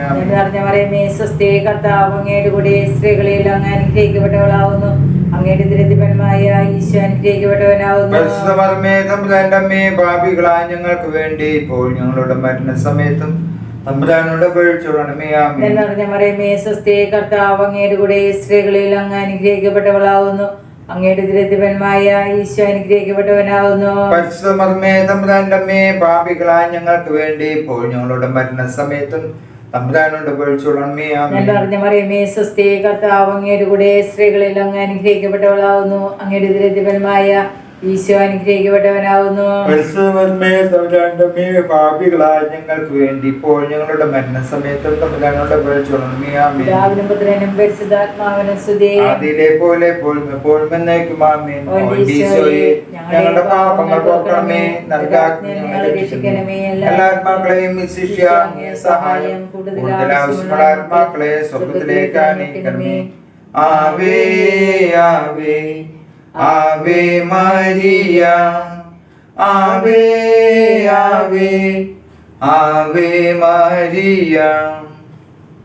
പറയുമേ സ്വസ്തി കർത്താവ് അങ്ങയുടെ കൂടെ സ്ത്രീകളിൽ അങ്ങ് അനുഗ്രഹിക്കപ്പെട്ടവളാകുന്നു. അങ്ങയുടെ ദുരിതപന്മായ ഈശോ അനുഗ്രഹിക്കപ്പെട്ടവനാവുന്നു പരിശുദ്ധമർമ്മേ പാപികളായ ഞങ്ങൾക്ക് വേണ്ടി ഇപ്പോൾ ഞങ്ങളുടെ മരണസമയത്തും തമ്പുരാനോട് പൊഴിച്ചോളണമേ ആമേ എന്നറിഞ്ഞ മറിയമേ സ്വസ്തി കർത്താവ് അങ്ങയുടെ കൂടെ സ്ത്രീകളിൽ അങ്ങ് അനുഗ്രഹിക്കപ്പെട്ടവളാവുന്നു. അങ്ങയുടെ ദുരിതപന്മായ ഈശോ അനുഗ്രഹിക്കപ്പെട്ടവനാവുന്നു. പരിശുദ്ധമർമ്മേ തമ്പുരാന്റെ അമ്മേ പാപികളായ ഞങ്ങൾക്ക് വേണ്ടി ഇപ്പോൾ ഞങ്ങളുടെ മരണ സമയത്തും അറിഞ്ഞ മറിയമേ കർത്താവ് അങ്ങയുടെ കൂടെ സ്ത്രീകളിൽ അങ്ങ് അനുഗ്രഹിക്കപ്പെട്ടവളാവുന്നു. അങ്ങയുടെ ഈശോ പാപികളായ ഞങ്ങൾക്ക് വേണ്ടി ഇപ്പോൾ ഞങ്ങളുടെ മരണസമയത്തും സ്തുതി. അതിലെ പോലെ ഞങ്ങളുടെ പാപങ്ങൾ പോക്കണമേ നൽകാജ്ഞ ഞങ്ങളെ രക്ഷിക്കണമേ. എല്ലാ ആത്മാക്കളെയും സഹായം കൂടുതൽ ആവശ്യമുള്ള ആത്മാക്കളെ സ്വർഗത്തിലേക്ക് അനയിക്കണമേ ആവേ ആവേ ആവേ മരിയ ആവേ ആവേ ആവേ മരിയ.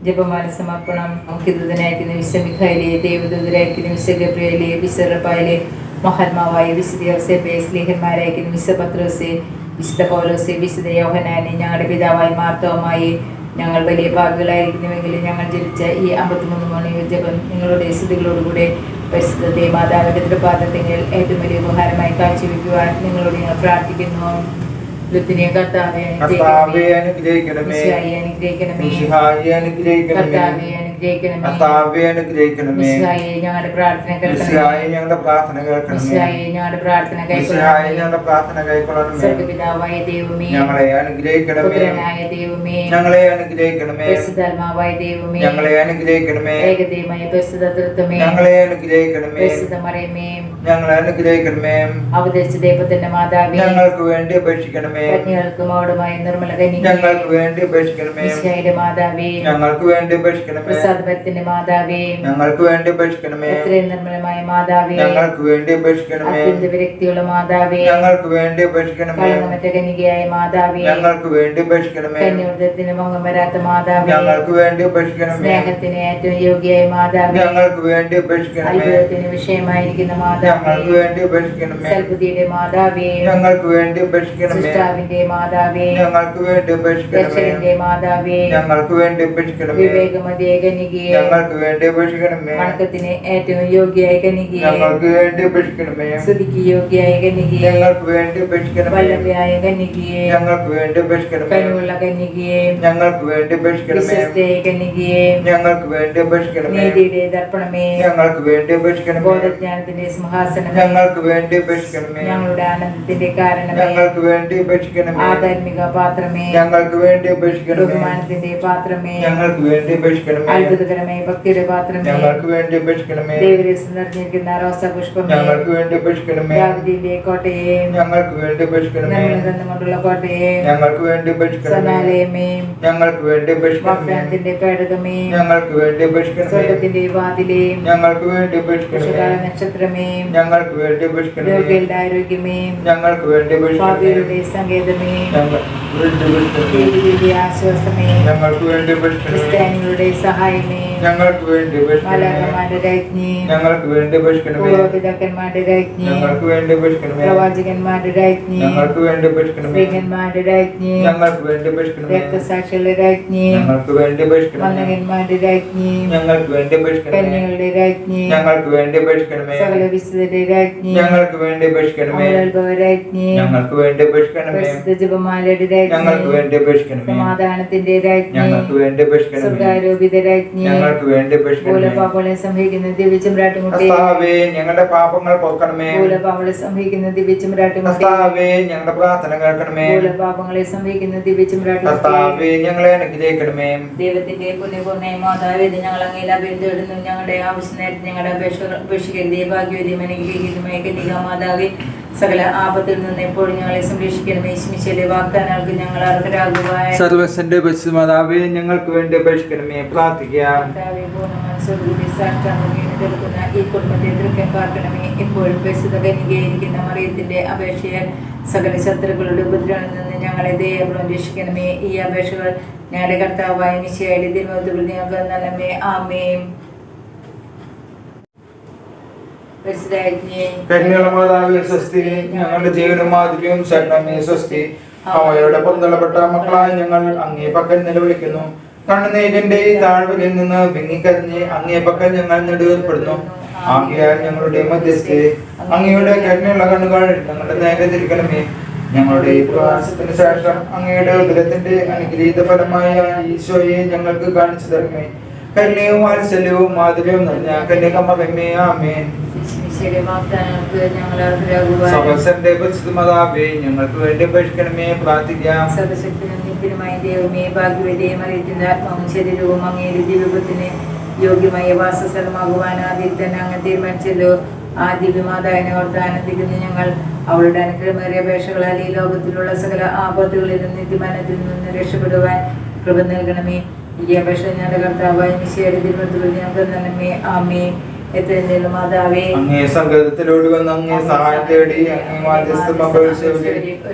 ജപമാല സമർപ്പണം മുഖ്യദൂതനായിരിക്കുന്ന വിശ്വമിഖായിലെ ദേവദൂതരായിരിക്കുന്ന വിശ്വ ഗബ്രിയലെ വിശ്വറപ്പായിലെ മഹാത്മാവായ വിശുദ്ധ യോസേബെ സ്ലേഹന്മാരായിരിക്കുന്ന വിശുദ്ധ പത്രോസെ വിശുദ്ധ പൗലോസെ വിശുദ്ധ യോഹനാനെ ഞങ്ങളുടെ പിതാവായി മാർത്തവുമായി ഞങ്ങൾ വലിയ ഭാഗങ്ങളായിരിക്കുന്നുവെങ്കിലും ഞങ്ങൾ ജനിച്ച ഈ അമ്പത്തിമൂന്ന് മണി ജപം നിങ്ങളുടെ സ്ഥിതികളോടുകൂടെ പരിശുദ്ധത്തെ മാതാവിന്റെ തൃപാദത്തിങ്കിൽ ഏറ്റവും വലിയ ഉപഹാരമായി കാഴ്ചവെക്കുവാൻ നിങ്ങളോട് ഞങ്ങൾ പ്രാർത്ഥിക്കുന്നു. അനുഗ്രഹിക്കണമേ. അനുഗ്രഹിക്കണമേ. അനുഗ്രഹിക്കണമേ. അനുഗ്രഹിക്കണമേ. കർത്താവെ അനുഗ്രഹിക്കണമേ. ഞങ്ങളുടെ പ്രാർത്ഥന കേൾക്കണമേ. ഞങ്ങളുടെ പ്രാർത്ഥന കേൾക്കണമേ. ഞങ്ങളുടെ പ്രാർത്ഥന കേൾക്കണമേ. കൈക്കൊള്ളണമേ ഞങ്ങളുടെ പ്രാർത്ഥന കൈക്കൊള്ളണമേ സ്വർഗപിതാവായ ദൈവമേ. ഞങ്ങളെ അനുഗ്രഹിക്കണമേ. പുത്രനായ ദൈവമേ. ഞങ്ങളെ അനുഗ്രഹിക്കണമേ. പരിശുദ്ധാത്മാവായ ദൈവമേ. ഞങ്ങളെ അനുഗ്രഹിക്കണമേ. ഏകദൈവമായ പരിശുദ്ധ തൃത്വമേ ഞങ്ങളെ അനുഗ്രഹിക്കണമേ. പരിശുദ്ധ മറിയമേ. ഞങ്ങളെ അനുഗ്രഹിക്കണമേ. അവതരിച്ച ദൈവത്തിന്റെ മാതാവേ. ഞങ്ങൾക്ക് വേണ്ടി അപേക്ഷിക്കണമേ. കന്യകൾക്കും മോടുമായ നിർമ്മല കന്യകേ ഞങ്ങൾക്ക് വേണ്ടി അപേക്ഷിക്കണമേ. മാതാവേ. ഞങ്ങൾക്ക് വേണ്ടി അപേക്ഷിക്കണമേ. പ്രസാദപരത്തിന്റെ മാതാവേ ഞങ്ങൾക്ക് വേണ്ടി അപേക്ഷിക്കണമേ ഇത്രയും നിർമ്മലമായ മാതാവേ ഞങ്ങൾക്ക് വേണ്ടി അപേക്ഷിക്കണമേ അത്യന്ത വിരക്തിയുള്ള മാതാവേ ഞങ്ങൾക്ക് വേണ്ടി അപേക്ഷിക്കണമേ കളങ്കമറ്റ കനികയായ മാതാവേ ഞങ്ങൾക്ക് വേണ്ടി അപേക്ഷിക്കണമേ കന്യവൃത്തത്തിന് മംഗം വരാത്ത മാതാവേ ഞങ്ങൾക്ക് വേണ്ടി അപേക്ഷിക്കണമേ സ്നേഹത്തിന് ഏറ്റവും യോഗ്യയായ മാതാവേ ഞങ്ങൾക്ക് വേണ്ടി അപേക്ഷിക്കണമേ അത്ഭുതത്തിന് വിഷയമായിരിക്കുന്ന മാതാവേ ഞങ്ങൾക്ക് വേണ്ടി അപേക്ഷിക്കണമേ സൽബുദ്ധിയുടെ മാതാവേ ഞങ്ങൾക്ക് വേണ്ടി അപേക്ഷിക്കണമേ സൃഷ്ടാവിന്റെ മാതാവേ ഞങ്ങൾക്ക് വേണ്ടി അപേക്ഷിക്കണമേ മാതാവേ ഞങ്ങൾക്ക് വേണ്ടി അപേക്ഷിക്കണമേ വിവേകമതിയെ കനികയെ ഞങ്ങൾക്ക് വേണ്ടി അപേക്ഷിക്കണമേ വണക്കത്തിന് ഏറ്റവും യോഗ്യയായ കനികയെ ഞങ്ങൾക്ക് വേണ്ടി അപേക്ഷിക്കണമേ സ്തുതിക്ക് യോഗ്യയായ കനികയെ ഞങ്ങൾക്ക് വേണ്ടി അപേക്ഷിക്കണമേ വല്ലഭയായ കന്യകയെ ഞങ്ങൾക്ക് വേണ്ടി അപേക്ഷിക്കണമേ കഴിവുള്ള കന്യകയെ ഞങ്ങൾക്ക് വേണ്ടി അപേക്ഷിക്കണമേ വിശ്വസ്തയായ കന്യകയെ ഞങ്ങൾക്ക് വേണ്ടി അപേക്ഷിക്കണമേ നീതിയുടെ ദർപ്പണമേ ഞങ്ങൾക്ക് വേണ്ടി അപേക്ഷിക്കണമേ ബോധജ്ഞാനത്തിന്റെ സിംഹാസനമേ ഞങ്ങൾക്ക് വേണ്ടി അപേക്ഷിക്കണമേ ഞങ്ങളുടെ ആനന്ദത്തിന്റെ കാരണമേ ഞങ്ങൾക്ക് വേണ്ടി അപേക്ഷിക്കണമേ ആധാർമിക പാത്രമേ ഞങ്ങൾക്ക് വേണ്ടി അപേക്ഷിക്കണമേ ബഹുമാനത്തിന്റെ പാത്രമേ ഞങ്ങൾക്ക് വേണ്ടി അപേക്ഷിക്കണമേ അത്ഭുതകരമായ ഭക്തിയുടെ പാത്രമേ ഞങ്ങൾക്ക് വേണ്ടി അപേക്ഷിക്കണമേ ദൈവരസം നിറഞ്ഞിരിക്കുന്ന റോസാ പുഷ്പമേ ഞങ്ങൾക്ക് വേണ്ടി അപേക്ഷിക്കണമേ ദാവീദിന്റെ കോട്ടയെ ഞങ്ങൾക്ക് വേണ്ടി അപേക്ഷിക്കണമേ നിർമ്മലഗന്ധം കൊണ്ടുള്ള കോട്ടയെ ഞങ്ങൾക്ക് വേണ്ടി അപേക്ഷിക്കണമേ സനാലയമേ ഞങ്ങൾക്ക് വേണ്ടി അപേക്ഷിക്കണമേ പേടകമേ ഞങ്ങൾക്ക് വേണ്ടി അപേക്ഷിക്കണമേ സ്വർഗത്തിന്റെ വാതിലേ ഞങ്ങൾക്ക് വേണ്ടി അപേക്ഷിക്കണമേ നക്ഷത്രമേ ഞങ്ങൾക്ക് വേണ്ടി അപേക്ഷിക്കണമേ രോഗികളുടെ ആരോഗ്യമേ ഞങ്ങൾക്ക് വേണ്ടി അപേക്ഷിക്കണമേ സങ്കേതമേ ഞങ്ങൾക്ക് വേണ്ടി അപേക്ഷിക്കണമേ ഞങ്ങൾക്ക് വേണ്ടി അപേക്ഷിക്കണമേ ക്രിസ്ത്യാനികളുടെ സഹായ ഞങ്ങൾക്ക് വേണ്ടി രാജ്ഞി ഞങ്ങൾക്ക് വേണ്ടി രാജ്ഞി ഞങ്ങൾക്ക് വേണ്ടി അപേക്ഷിക്കണമേ പ്രവാചകന്മാരുടെ രാജ്ഞി ഞങ്ങൾക്ക് വേണ്ടി അപേക്ഷിക്കണമേ സ്ത്രീകന്മാരുടെ രാജ്ഞി ഞങ്ങൾക്ക് വേണ്ടി അപേക്ഷിക്കണമേ രക്തസാക്ഷികളുടെ രാജ്ഞി ഞങ്ങൾക്ക് വേണ്ടി രാജ്ഞി ഞങ്ങൾക്ക് വേണ്ടി അപേക്ഷിക്കണമേ കന്യകളുടെ രാജ്ഞി ഞങ്ങൾക്ക് വേണ്ടി അപേക്ഷിക്കണമേ സകല വിശുദ്ധരുടെ രാജ്ഞി ഞങ്ങൾക്ക് വേണ്ടി രാജ്ഞി ഞങ്ങൾക്ക് വേണ്ടി ജപമാലയുടെ ഞങ്ങൾക്ക് വേണ്ടി സമാധാനത്തിന്റെ രാജ്ഞി ഞങ്ങൾക്ക് വേണ്ടി രാജ്ഞി ഞങ്ങൾക്ക് വേണ്ടി മൂലപാപങ്ങളെ സംഭവിക്കുന്ന ദിവ്യചമ്രാട്ടുമുട്ടി കർത്താവേ ഞങ്ങളുടെ പാപങ്ങൾ പോക്കണമേ ഭൂലപാപങ്ങളെ സംഭവിക്കുന്ന ദിവ്യചമ്രാട്ടുമുട്ടി കർത്താവേ ഞങ്ങളുടെ പ്രാർത്ഥന കേൾക്കണമേ. ഭൂലപാപങ്ങളെ സംഭവിക്കുന്ന ദിവ്യചമ്രാട്ടുമുട്ടി കർത്താവേ ഞങ്ങളെ അനുഗ്രഹിക്കണമേ. ദൈവത്തിന്റെ പുണ്യപൂർണ മാതാവ് ഞങ്ങൾ അങ്ങയിൽ അഭയം തേടുന്നു ഞങ്ങളുടെ ആവശ്യം നേരത്തെ ഞങ്ങളുടെ അപേക്ഷ അപേക്ഷിക്കരുതേ. ഭാഗ്യവതിയും അനുഗ്രഹിക്കുന്നു മാതാവേ സകല ആപത്തിൽ നിന്ന് എപ്പോഴും ഞങ്ങളെ സംരക്ഷിക്കണമേ ശിമിശയിലെ വാഗ്ദാനങ്ങൾക്ക് ഞങ്ങൾ അർഹരാകുവാൻ. സർവസന്റെ പശുമാതാവേ ഞങ്ങൾക്ക് വേണ്ടി അപേക്ഷിക്കണമേ. പ്രാർത്ഥിക്കാം ഈ കുടുംബത്തെ തൃക്കം പാർക്കണമേ. എപ്പോഴും പരിശുദ്ധ കനികയായിരിക്കുന്ന മറിയത്തിന്റെ അപേക്ഷയാൽ സകല ശത്രുക്കളുടെ ഉപദ്രവത്തിൽ നിന്ന് ഞങ്ങളെ ദയപൂർവം രക്ഷിക്കണമേ. ഈ അപേക്ഷകൾ ഞങ്ങളുടെ കർത്താവായ മിശിയായുടെ തിരുമുഖത്തുകൾ ഞങ്ങൾക്ക് നൽകണമേ. ആമേം പരിശുദ്ധരാജ്ഞിയെ, കന്യളമാതാവേ സ്വസ്തി ഞങ്ങളുടെ ജീവനും മാതിരിയും ശരണമേ സ്വസ്തി. അവയുടെ പൊന്തളപ്പെട്ട മക്കളായി ഞങ്ങൾ അങ്ങേ പക്കൽ നിലവിളിക്കുന്നു. കണ്ണുനീരിന്റെ ഈ താഴ്വരയിൽ നിന്ന് വിങ്ങിക്കരഞ്ഞ് അങ്ങേ പക്കൽ ഞങ്ങൾ നെടുവേർപ്പെടുന്നു. ആകിയാൽ ഞങ്ങളുടെ മധ്യസ്ഥെ അങ്ങയുടെ കരുണയുള്ള കണ്ണുകൾ ഞങ്ങളുടെ നേരെ തിരിക്കണമേ. ഞങ്ങളുടെ ഈ പ്രവാസത്തിന് ശേഷം അങ്ങയുടെ ഉദരത്തിന്റെ അനുഗ്രഹീത ഫലമായ ഈശോയെ ഞങ്ങൾക്ക് കാണിച്ചു തരണമേ. കന്യവും വാത്സല്യവും മാധുര്യവും നിറഞ്ഞ കന്യകമ്മേ ആമേൻ. പരിശുദ്ധമാതാവേ ഞങ്ങൾക്ക് വേണ്ടി അപേക്ഷിക്കണമേ പ്രാർത്ഥിക്കാം. നിത്യനുമായ ദൈവമേ ഭാഗ്യവതയും അറിയിക്കുന്ന ആത്മാവും ശരീരവും അങ്ങയുടെ ജീവിതത്തിന് യോഗ്യമായ വാസസ്ഥലമാകുവാൻ ആദ്യം തന്നെ അങ്ങ് തീരുമാനിച്ചല്ലോ. ആ ദിവ്യമാതാവിനെ ഓർത്ത് ആനന്ദിക്കുന്ന ഞങ്ങൾ. അവളുടെ അനുഗ്രഹമേറിയ അപേക്ഷകളാൽ ഈ ലോകത്തിലുള്ള സകല ആപത്തുകളിൽ നിന്ന് നിത്യമനത്തിൽ നിന്ന് രക്ഷപ്പെടുവാൻ കൃപ നൽകണമേ. ഈ അപേക്ഷ ഞങ്ങളുടെ കർത്താവായി മിശിയുടെ തിരുവനന്തപുരം ഞങ്ങൾക്ക് നൽകണമേ ആമേ എത്രയും മാതാവേ അങ്ങേ അങ്ങേ സഹായം തേടി അങ്ങേ മാധ്യസ്ഥ മകൾ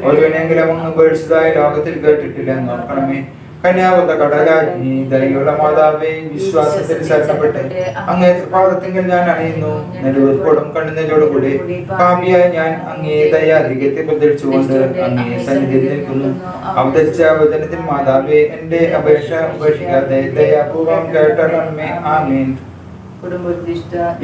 ഒരുവനെങ്കിലും അങ്ങ് ഉപേക്ഷിച്ചതായി ലോകത്തിൽ കേട്ടിട്ടില്ല എന്ന് നോക്കണമേ കന്യാവത കടലാജ്ഞി ദയുള്ള മാതാവേ വിശ്വാസത്തിൽ ശരണപ്പെട്ട് അങ്ങേ പാദത്തിങ്കിൽ ഞാൻ അണിയുന്നു. നെടുവർക്കോടും കണ്ണുനീരോടുകൂടി കാമ്യായി ഞാൻ അങ്ങേ ദയാധികത്തെ പ്രതീക്ഷിച്ചുകൊണ്ട് അങ്ങേ സന്നിധിയിൽ നിൽക്കുന്നു. അവതരിച്ച വചനത്തിൽ മാതാവേ എന്റെ അപേക്ഷ ഉപേക്ഷിക്കാതെ ദയാപൂർവം കേട്ടണമേ ആമീൻ. കുടുംബോദ്ദിഷ്ട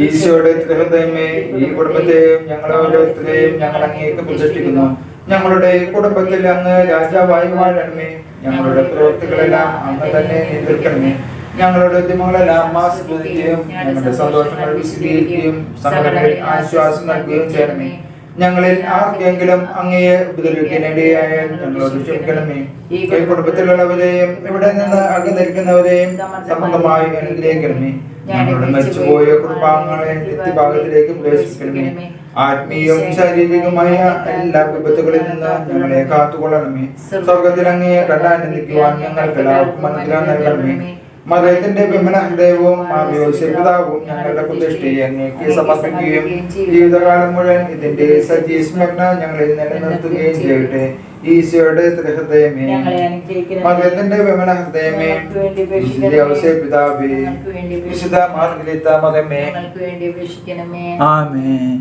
ഈശോയുടെ ഹൃദയമേ ഈ കുടുംബത്തെയും ഞങ്ങളുടെ ഓരോരുത്തരെയും ഞങ്ങൾ അങ്ങേക്ക് പ്രതിഷ്ഠിക്കുന്നു ഞങ്ങളുടെ കുടുംബത്തിൽ അങ്ങ് രാജാവായി വാഴണമേ ഞങ്ങളുടെ പ്രവൃത്തികളെല്ലാം അങ്ങ് തന്നെ നിയന്ത്രിക്കണമേ. ഞങ്ങളുടെ ഉദ്യമങ്ങളെല്ലാം ആസ്വദിക്കുകയും ഞങ്ങളുടെ സന്തോഷങ്ങൾ വിശദീകരിക്കുകയും സംഘടനകളിൽ ആശ്വാസം നൽകുകയും ചെയ്യണമേ. ഞങ്ങളിൽ ആർക്കെങ്കിലും അങ്ങയെ ഉപദ്രവിക്കാനിടയായാൽ ഞങ്ങളോട് ക്ഷമിക്കണമേ. ഈ കുടുംബത്തിലുള്ളവരെയും ഇവിടെ നിന്ന് അകന്നിരിക്കുന്നവരെയും സംബന്ധമായി അനുഗ്രഹിക്കണമേ. ഞങ്ങളുടെ മരിച്ചുപോയ കുടുംബാംഗങ്ങളെ നിത്യഭാഗത്തിലേക്ക് പ്രവേശിപ്പിക്കണമേ ആത്മീയവും ശാരീരികവുമായ എല്ലാ വിപത്തുകളിൽ നിന്ന് ഞങ്ങളെ കാത്തുകൊള്ളണമേ. സ്വർഗത്തിൽ അങ്ങയെ കണ്ടാനന്ദിക്കുവാൻ ഞങ്ങൾക്ക് എല്ലാവർക്കും അനുഗ്രഹം നൽകണമേ. മതത്തിന്റെ വിമന ഹൃദയവും പിതാവും ഞങ്ങളുടെ പ്രതിഷ്ഠയെ അങ്ങേക്ക് സമർപ്പിക്കുകയും ജീവിതകാലം മുഴുവൻ ഇതിന്റെ സജീവ സ്മരണ ഞങ്ങളിൽ നിലനിർത്തുകയും ചെയ്യട്ടെ. ഈശോയുടെ ഹൃദയമേ മകത്തിന്റെ വിമന ഹൃദയമേ ഔസേ പിതാവേ വിശുദ്ധ മാർഗലിത്ത മകമേ. ആമേ വേണ്ടി അപേക്ഷിക്കണമേ ആമേൻ.